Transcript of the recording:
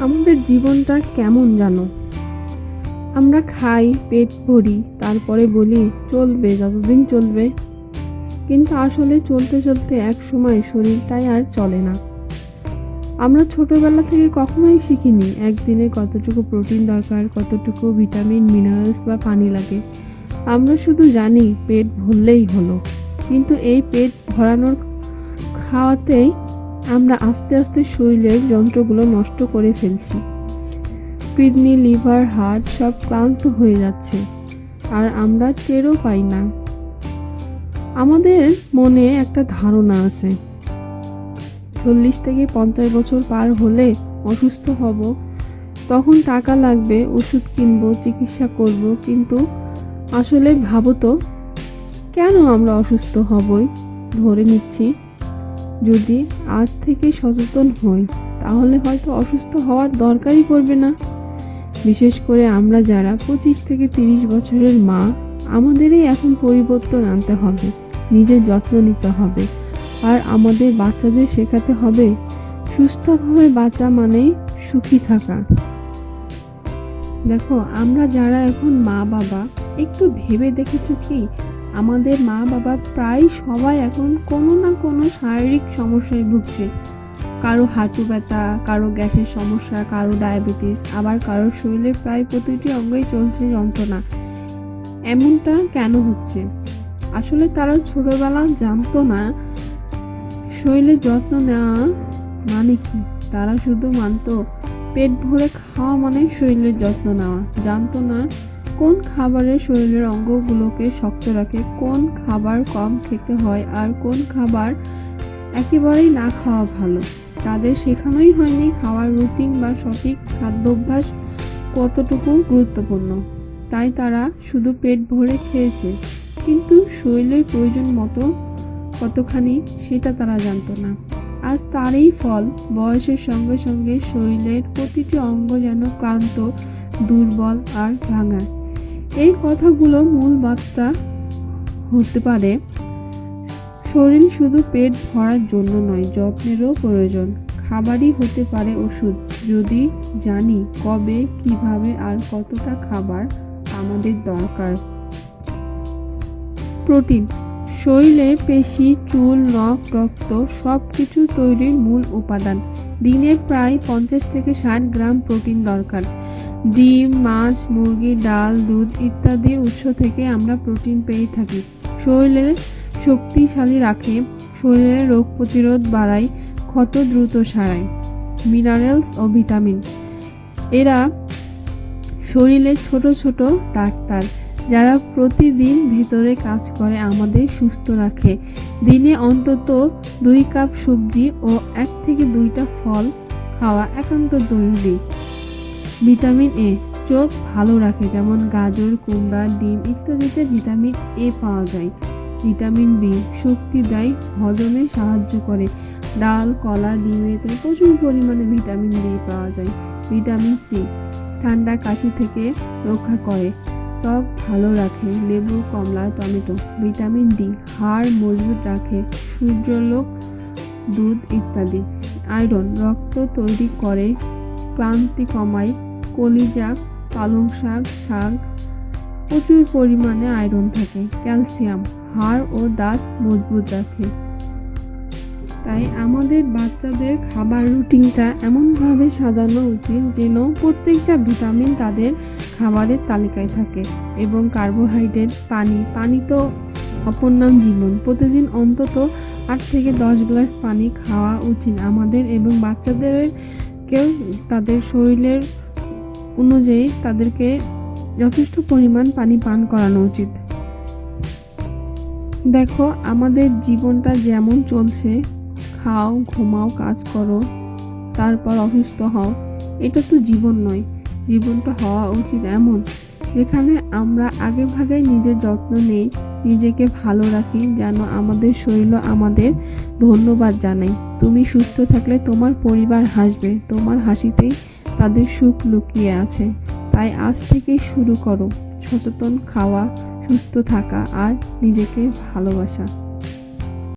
আমাদের জীবনটা কেমন জানো? আমরা খাই, পেট ভরি, তারপরে বলি, চলবে, যতদিন চলবে। কিন্তু আসলে চলতে চলতে এক সময় শরীরটাই আর চলে না। আমরা ছোটবেলা থেকে কখনোই শিখিনি একদিনে কতটুকু প্রোটিন দরকার, কতটুকু ভিটামিন, মিনারেলস বা পানি লাগে। আমরা শুধু জানি পেট ভরলেই হলো। কিন্তু এই পেট ভরানোর খাওয়াতেই আমরা আস্তে আস্তে শরীরের যন্ত্রগুলো নষ্ট করে ফেলছি। কিডনি, লিভার, হার্ট সব ক্লান্ত হয়ে যাচ্ছে, আর আমরা টেরও পাই না। আমাদের মনে একটা ধারণা আছে। চল্লিশ থেকে পঞ্চাশ বছর পার হলে অসুস্থ হব, তখন টাকা লাগবে, ওষুধ কিনবো, চিকিৎসা করব, কিন্তু আসলে ভাবো তো, কেন আমরা অসুস্থ হবই? ধরে নিচ্ছি যদি আজ থেকে সচেতন হই, তাহলে হয়তো অসুস্থ হওয়ার দরকারই পড়বে না। বিশেষ করে আমরা যারা পঁচিশ থেকে তিরিশ বছরের মা, আমাদেরই এখন পরিবর্তন আনতে হবে, নিজের যত্ন নিতে হবে। আর আমাদের বাচ্চাদের শেখাতে হবে, সুস্থভাবে বাঁচা মানেই সুখী থাকা। দেখো, আমরা যারা এখন মা বাবা একটু ভেবে দেখেছ কি? আমাদের মা বাবা প্রায় সবাই এখন কোনো না কোনো শারীরিক সমস্যায় ভুগছে। কারও হাঁটু ব্যথা, কারও গ্যাসের সমস্যা, কারও ডায়াবেটিস, আবার কারোর শরীরে প্রায় প্রতিটি অঙ্গই চলছে যন্ত্রণা। এমনটা কেন হচ্ছে? আসলে তারা ছোটবেলা জানতো না শরীরের যত্ন নেওয়া মানে কি? তারা শুধু মানতো পেট ভরে খাওয়া মানে শরীরের যত্ন নেওয়া। জানতো না কোন খাবারের শরীরের অঙ্গগুলোকে শক্ত রাখে, কোন খাবার কম খেতে হয় আর কোন খাবার একেবারেই না খাওয়া ভালো? তাদের শেখানোই হয়নি খাওয়ার রুটিন বা সঠিক খাদ্যাভ্যাস কতটুকু গুরুত্বপূর্ণ। তাই তারা শুধু পেট ভরে খেয়েছে, কিন্তু শরীরের প্রয়োজন মতো কতখানি সেটা তারা জানতো না। আজ তারই ফল, বয়সের সঙ্গে সঙ্গে শরীরের প্রতিটি অঙ্গ যেন ক্লান্ত, দুর্বল আর ভাঙা। এই কথাগুলো মূল বার্তা হতে পারে। শরীর শুধু পেট ভরার জন্য নয়, যত্নেরও প্রয়োজন। খাবারই হতে পারে ওষুধ। যদি জানি কবে, কীভাবে আর কতটা খাবার আমাদের দরকার। প্রোটিন। শরীরে পেশি, চুল নখ রক্ত সব কিছু তৈরির মূল উপাদান। দিনে প্রায় পঞ্চাশ থেকে ষাট গ্রাম প্রোটিন দরকার। ডিম, মাছ, মুরগি, ডাল, দুধ ইত্যাদি উৎস থেকে আমরা প্রোটিন পেয়ে থাকি। শরীরে শক্তিশালী রাখে, শরীরে রোগ প্রতিরোধ বাড়ায়, ক্ষত দ্রুত সারায়। মিনারেলস ও ভিটামিন। এরা শরীরের ছোট ছোট ডাক্তার যারা প্রতিদিন ভেতরে কাজ করে, আমাদের সুস্থ রাখে। দিনে অন্তত দুই কাপ সবজি ও এক থেকে দুইটা ফল খাওয়া একান্ত জরুরি। ভিটামিন এ চোখ ভালো রাখে, যেমন গাজর, কুমড়া, ডিম ইত্যাদিতে ভিটামিন এ পাওয়া যায়। ভিটামিন বি শক্তি দেয় হজমে সাহায্য করে। ডাল, কলা ডিমেতে প্রচুর পরিমাণে ভিটামিন বি পাওয়া যায়। ভিটামিন সি ঠান্ডা কাশি থেকে রক্ষা করে, ত্বক ভালো রাখে, লেবু, কমলা, টমেটো। ভিটামিন ডি হাড় মজবুত রাখে, সূর্যলোক, দুধ ইত্যাদি। আয়রন রক্ত তৈরি করে, ক্লান্তি কমায় কলিজা পালং শাক শাক, প্রচুর পরিমাণে আয়রন থাকে, ক্যালসিয়াম, হাড় ও দাঁত মজবুত রাখে। তাই আমাদের বাচ্চাদের খাবার রুটিনটা এমনভাবে সাজানো উচিত যেন প্রত্যেকটা ভিটামিন তাদের খাবারের তালিকায় থাকে এবং কার্বোহাইড্রেট, পানি পানি তো অপর নাম জীবন। প্রতিদিন অন্তত আট থেকে দশ গ্লাস পানি খাওয়া উচিত আমাদের এবং বাচ্চাদেরকেও তাদের শরীরের অনুযায়ী তাদেরকে যথেষ্ট পরিমাণ পানি পান করানো উচিত। দেখো, আমাদের জীবনটা যেমন চলছে, খাও, ঘুমাও, কাজ করো, তারপর অসুস্থ হও, এটা তো জীবন নয়। জীবনটা হওয়া উচিত এমন। যেখানে আমরা আগে ভাগে নিজের যত্ন নেই, নিজেকে ভালো রাখি, যেন আমাদের শরীর আমাদের ধন্যবাদ জানাই তুমি সুস্থ থাকলে তোমার পরিবার হাসবে, তোমার হাসিতেই তাদের সুখ লুকিয়ে আছে। তাই আজ থেকে শুরু করো। সচেতন খাওয়া, সুস্থ থাকা আর নিজেকে ভালোবাসা।